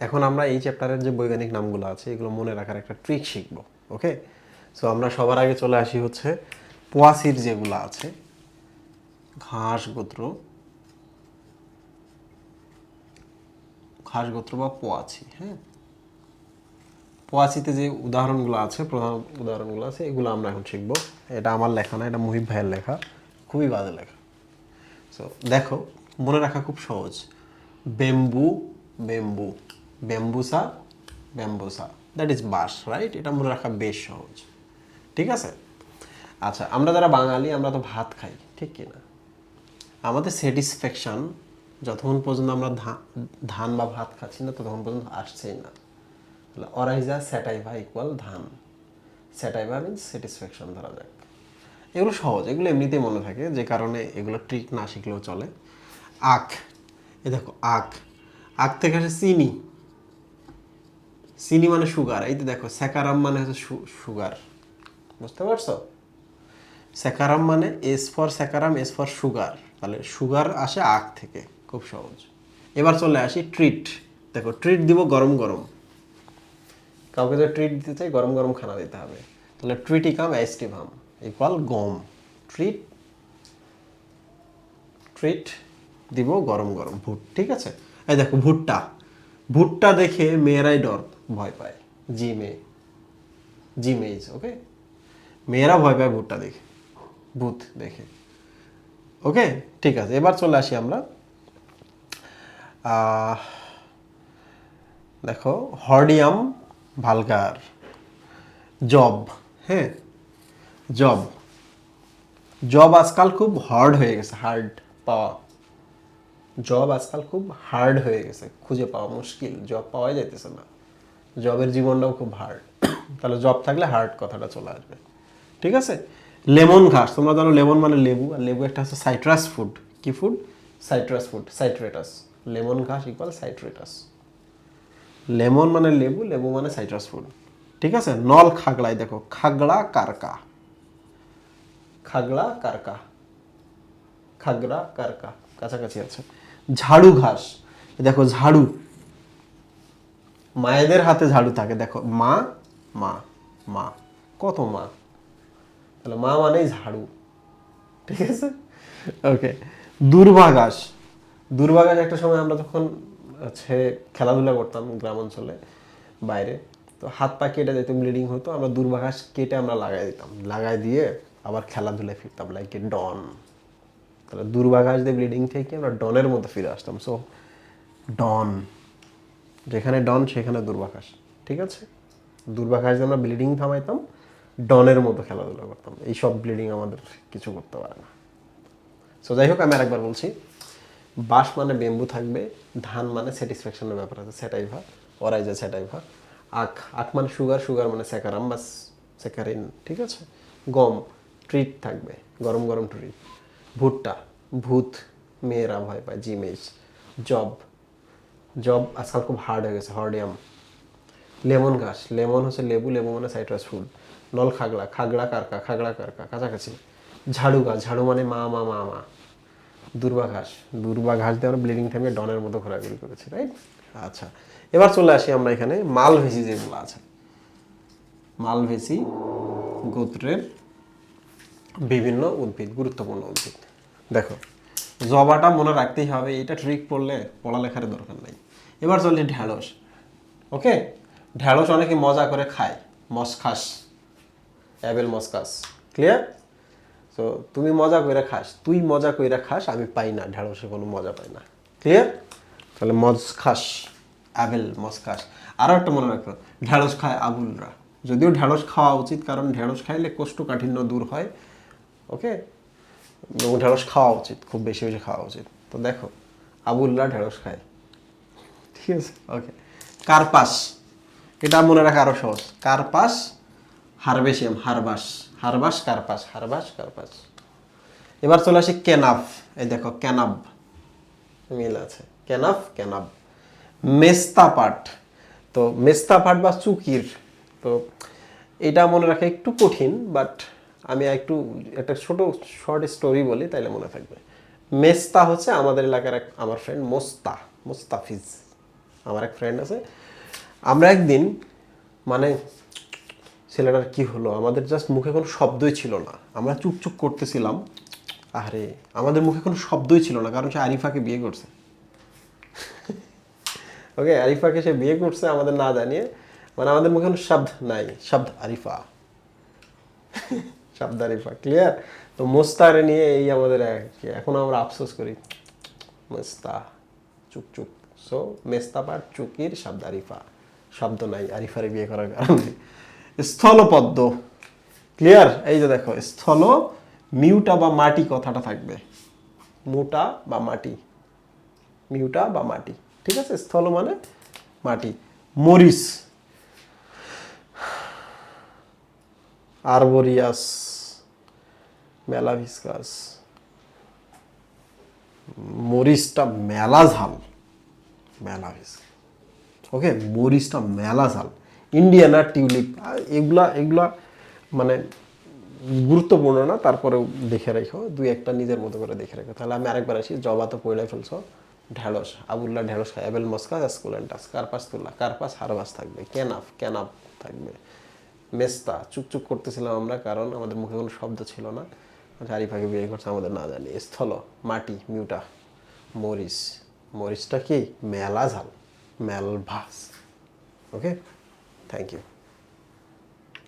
এখন আমরা এই চ্যাপ্টারের যে বৈজ্ঞানিক নামগুলো আছে, এগুলো মনে রাখার একটা ট্রিক শিখব ওকে সো আমরা সবার আগে চলে আসি হচ্ছে পোয়াসির যেগুলো আছে, ঘাস, গোত্র ঘাস, গোত্র বা পোয়াছি হ্যাঁ? পোয়াচিতে যে উদাহরণগুলো আছে, প্রধান উদাহরণগুলো আছে, এগুলো আমরা এখন শিখব। এটা আমার লেখা না, এটা মুহিব ভাইয়ের লেখা, খুবই বাজে লেখা। সো দেখো, মনে রাখা খুব সহজ। Bamboo bamboo. Bambusa bambusa that is bus right এটা মনে রাখা বেশ সহজ। ঠিক আছে? আচ্ছা আমরা যারা বাঙালি, আমরা তো ভাত খাই, ঠিক কি না আমাদের স্যাটিসফ্যাকশন যতক্ষণ পর্যন্ত আমরা ধান বা ভাত খাচ্ছি না, ততক্ষণ পর্যন্ত আসছেই না। অরাইজা স্যাটাইভা ইকুয়াল ধান। স্যাটাইভা মিনস স্যাটিসফ্যাকশন ধরা যাক। এগুলো সহজ, এগুলো এমনিতেই মনে থাকে, যে কারণে এগুলো ট্রিক না শিখলেও চলে। আখ এ দেখো, আখ। আখ থেকে আসে চিনি। চিনি মানে সুগার, এই তো দেখো, স্যাকারাম মানে হচ্ছে সুগার। বুঝতে পারছ? স্যাকারাম মানে S for saccharum S for sugar তাহলে সুগার আসে আখ থেকে, খুব সহজ। এবার চলে আসি ট্রিট দেখো ট্রিট দিব গরম গরম। কাউকে যদি ট্রিট দিতে চাই, গরম গরম খানা দিতে হবে। তাহলে ট্রিটিকাম অ্যাস্টিভাম ইকুয়াল গম। ট্রিট ট্রিট দিব গরম গরম। ভুট, ঠিক আছে? এই দেখো, ভুট্টা। ভুট্টা দেখে মেয়েরাই ডর, ভয় পায়। জি মেয়ে। জি মেজ ওকে মেয়েরা ভয় পায় ভুট্টা দেখে, ভূত দেখে। ওকে ঠিক আছে, এবার চলে আসি আমরা। দেখো, হর্ডিয়াম ভালগার জব হ্যাঁ? জব। জব আজকাল খুব হার্ড হয়ে গেছে হার্ড পাওয়া। জব আজকাল খুব হার্ড হয়ে গেছে, খুঁজে পাওয়া মুশকিল জব পাওয়া যাইতেছে না। জবের জীবনটাও খুব হার্ড তাহলে জব থাকলে হার্ড কথাটা চলে আসবে। ঠিক আছে? লেমন ঘাস, তোমরা জানো লেমন মানে লেবু, আর লেবু একটা হচ্ছে সাইট্রাস ফুড কি food citrus food citratus lemon ঘাস ইকুয়াল সাইট্রেটাস লেমন মানে লেবু লেবু মানে সাইট্রাস ফুড ঠিক আছে? নল খাগড়াই দেখো, খাগড়া কারকা। খাগড়া কারকা। খাগড়া কারকা, কাছাকাছি আছে। ঝাড়ু ঘাস। দেখো ঝাড়ু। মায়েদের হাতে ঝাড়ু থাকে। দেখো, মা মা মা, কত মা। তাহলে মা মানেই ঝাড়ু। ঠিক আছে? ওকে। দুর্বা ঘাস। দুর্বা ঘাস একটা সময় আমরা যখন হচ্ছে খেলাধুলা করতাম গ্রাম অঞ্চলে বাইরে। তো হাত পা কেটে যেত, ব্লিডিং হতো। আমরা দুর্বা ঘাস কেটে আমরা লাগাই দিতাম। লাগাই দিয়ে আবার খেলাধুলায় ফিরতাম লাইক এ ডন তাহলে দুর্বা ঘাস দিয়ে ব্লিডিং থেকে আমরা ডনের মধ্যে ফিরে আসতাম। সো ডন, যেখানে ডন, সেখানে দুর্বাঘাস, ঠিক আছে? দুর্বাঘাস আমরা ব্লিডিং থামাইতাম, ডনের মতো খেলাধুলা করতাম। এইসব ব্লিডিং আমাদের কিছু করতে পারে না। সো যাই হোক, আমি আরেকবার বলছি, বাঁশ মানে বেম্বু থাকবে, ধান মানে স্যাটিসফ্যাকশনের ব্যাপার আছে স্যাটাইভা অরাইজা স্যাটাইভা আখ আখ মানে সুগার সুগার মানে স্যাকারাম বা স্যাকারিন ঠিক আছে? গম ট্রিট থাকবে, গরম গরম ট্রিট ভুট্টা ভূত, মেয়েরা ভয় পায় জিমেজ জব জব আজকাল খুব হার্ড হয়ে গেছে, হর্ডিয়াম। লেমন ঘাস লেমন হচ্ছে লেবু লেবু মানে সাইট্রাস ফুড নল খাগড়া খাগড়া কারকা খাগড়া কারকা, কাছাকাছি। ঝাড়ু গাছ, ঝাড়ু মানে মা মা মা মা। দুর্বা ঘাস দুর্বা ঘাস দিয়ে আমরা ব্লিডিং টাইমে ডনের মতো ঘোরাঘুরি করেছি রাইট আচ্ছা এবার চলে আসি আমরা এখানে মালভেসি যেগুলো আছে। মালভেসি গোত্রের বিভিন্ন উদ্ভিদ, গুরুত্বপূর্ণ উদ্ভিদ। দেখো, জবাটা মনে রাখতেই হবে, এটা ট্রিক পড়লে পড়ালেখার দরকার নাই। এবার চলছে ঢ্যাঁড়স ওকে ঢ্যাঁড়স অনেকে মজা করে খায়, মসখাস, অ্যাবেল মসকাস ক্লিয়ার তো তুমি মজা কইরা খাস, তুই মজা কইরা খাস, আমি পাই না, ঢ্যাঁড়সে কোনো মজা পাই না ক্লিয়ার তাহলে মজ খাস অ্যাবেল মসকাস আরও একটা মনে রাখো, ঢ্যাঁড়স খায় আবুলরা। যদিও ঢ্যাঁড়স খাওয়া উচিত, কারণ ঢ্যাঁড়স খাইলে কোষ্ঠকাঠিন্য দূর হয় ওকে ঢেঁড়স খাওয়া উচিত, খুব বেশি বেশি খাওয়া উচিত। তো দেখো আবুল্লা ঢেঁড়স খায় ঠিক আছে? ওকে কার্পাস। এটা মনে রাখা আরও সহজ। কার্পাস হারবেশিয়াম হারবাস। হারবাস, কার্পাস হারবাস, কার্পাস। এবার চলে আসি কেনাফ এই দেখো ক্যানাব মিল আছে। কেনাফ ক্যানাব মেস্তা পাট। তো মেস্তা পাট বা চুকির। তো এটা মনে রাখা একটু কঠিন বাট আমি একটু, একটা ছোট শর্ট স্টোরি বলি, তাইলে মনে থাকবে। মেস্তা হচ্ছে আমাদের এলাকার এক, আমার ফ্রেন্ড মোস্তা, মোস্তাফিজ। আমার এক ফ্রেন্ড আছে। আমরা একদিন মানে ছেলেটার কি হলো, আমাদের জাস্ট মুখে কোনো শব্দই ছিল না। আমরা চুপ চুপ করতেছিলাম। আরে আমাদের মুখে কোনো শব্দই ছিল না, কারণ সে আরিফাকে বিয়ে করছে। ওকে আরিফাকে সে বিয়ে করছে আমাদের না জানিয়ে মানে আমাদের মুখে কোনো শব্দ নাই, শব্দ আরিফা। শব্দ আরিফা ক্লিয়ার তো মোস্তারে নিয়ে এই আমাদের এখন আমরা আফসোস করি। মোস্তা চুপ চুপ সো মেস্তা পার চুকির শব্দ শব্দ নাই, আরিফারে বিয়ে করার কারণে স্থলপদ্ম। ক্লিয়ার এই যে দেখো, স্থল, মিউটা বা মাটি কথাটা থাকবে। মোটা বা মাটি। মিউটা বা মাটি। ঠিক আছে? স্থল মানে মাটি। মরিস আরবোরিয়াস মেলাভিসকাস মরিচটা মেলা ঝাল মেলাভিস ওকে মরিচটা মেলা ঝাল ইন্ডিয়ানা টিউলিপ এগুলা এগুলা মানে গুরুত্বপূর্ণ না, তারপরেও দেখে রেখো, দুই একটা নিজের মতো করে দেখে রেখো। তাহলে আমি আরেকবার আসি, জবা তো পয়লাই ফেলছো, ঢেঁড়স, আবুল্লাহ ঢেঁড়স খায় অ্যাবেল মস্কা স্কুলেন্টাস কার্পাস তুল্লা কার্পাস হারবাস থাকবে ক্যানাফ ক্যানাপ থাকবে। মেস্তা চুপচুপ করতেছিলাম আমরা কারণ আমাদের মুখে কোনো শব্দ ছিল না। আরিফাকে বিয়ে করছে আমাদের না জানি। স্থল, মাটি, মিউটা, মরিচ। মরিচটা কি? মেলা ঝাল, মেলভাস। Okay thank you